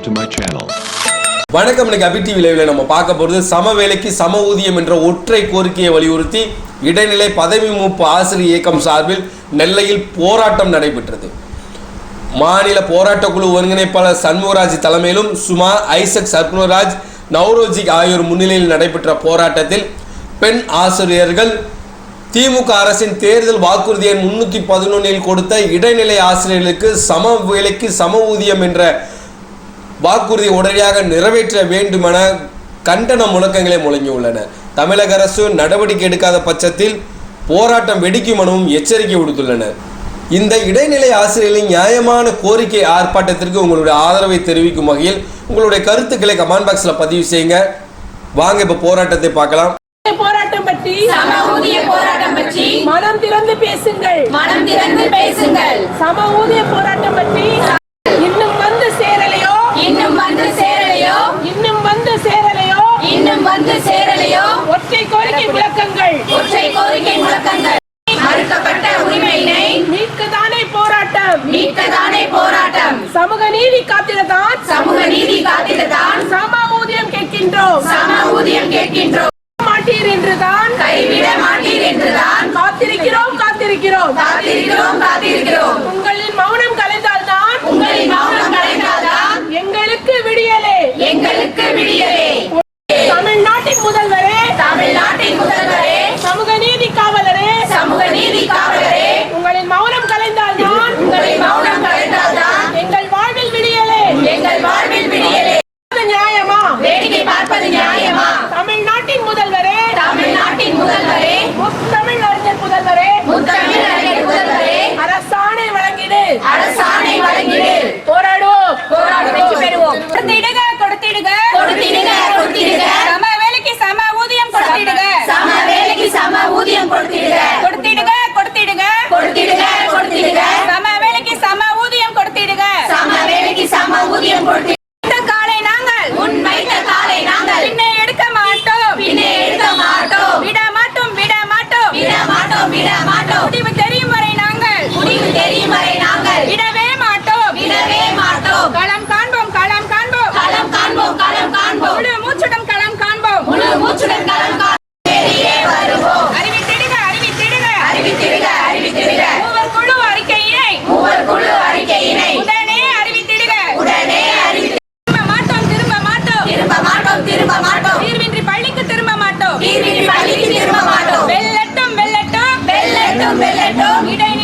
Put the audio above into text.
subscribe to my channel. வணக்கம் இன்னைக்கு அபி TV லைவ்ல நம்ம பார்க்க போகிறது சம வேலைக்கு சம ஊதியம் என்ற ஒற்றை கோரிக்கையை வலியுறுத்தி இடைநிலை பதவி மூப்பு ஆசிரியர் இயக்கம் சார்பில் நெல்லையில் போராட்டம் நடைபெற்றது மாநில போராட்ட குழு ஒருங்கிணைப்பாளர் சண்முகராஜ் தலைமையிலும் சுமா ஐசக் சர்புனராஜ் நவ்ரோஜி ஆகியோர் முன்னிலையில் நடைபெற்ற போராட்டத்தில் பெண் ஆசிரியர்கள் திமுக அரசின் தேர்தல் வாக்குறுதி எண் முன்னூற்றி பதினொன்றில் கொடுத்த இடைநிலை ஆசிரியர்களுக்கு சம வேலைக்கு சம ஊதியம் என்ற வாக்குறுதியை உடனடியாக நிறைவேற்ற வேண்டுமென கண்டன முழக்கங்களை முழங்கியுள்ளன தமிழக அரசு நடவடிக்கை எடுக்காத பட்சத்தில் போராட்டம் வெடிக்கும் எனவும் எச்சரிக்கை விடுத்துள்ளனர் இந்த இடைநிலை ஆசிரியர்களின் நியாயமான கோரிக்கை ஆர்ப்பாட்டத்திற்கு உங்களுடைய ஆதரவை தெரிவிக்கும் வகையில் உங்களுடைய கருத்துக்களை கமெண்ட் பாக்ஸில் பதிவு செய்யுங்க. வாங்க இப்போ போராட்டத்தை பார்க்கலாம். போராட்டம் பற்றி போராட்டம் பற்றி மனம் திறந்து பேசுங்கள். மனம் திறந்து வந்து சேரலையோ? ஒற்றை கோரிக்கை விளக்கங்கள் ஒற்றை கோரிக்கை முழக்கங்கள். மறுக்கப்பட்ட உரிமையினை மீட்கதானே போராட்டம். மீட்கதானே போராட்டம். சமூக நீதி காத்திடத்தான். சமூக நீதி காத்திடத்தான். சம ஊதியம் கேட்கின்றோம். சம ஊதியம் கேட்கின்றோம். மாட்டீர் என்றுதான். கைவிட மாட்டீர் என்றுதான். காத்திருக்கிறோம் காத்திருக்கிறோம். காத்திருக்கிறோம் காத்திருக்கிறோம். உங்களின் மௌனம் கலைந்தால்தான். உங்களின் மௌனம் கலைந்தால்தான். எங்களுக்கு விடியலே. எங்களுக்கு விடியலே. கொடுத்திடுக. சம வேலைக்கு சம ஊதியம் கொடுத்திடுக. சம வேலைக்கு சம ஊதியம் கொடுத்திடுக. கொடுத்திடுக. এটাই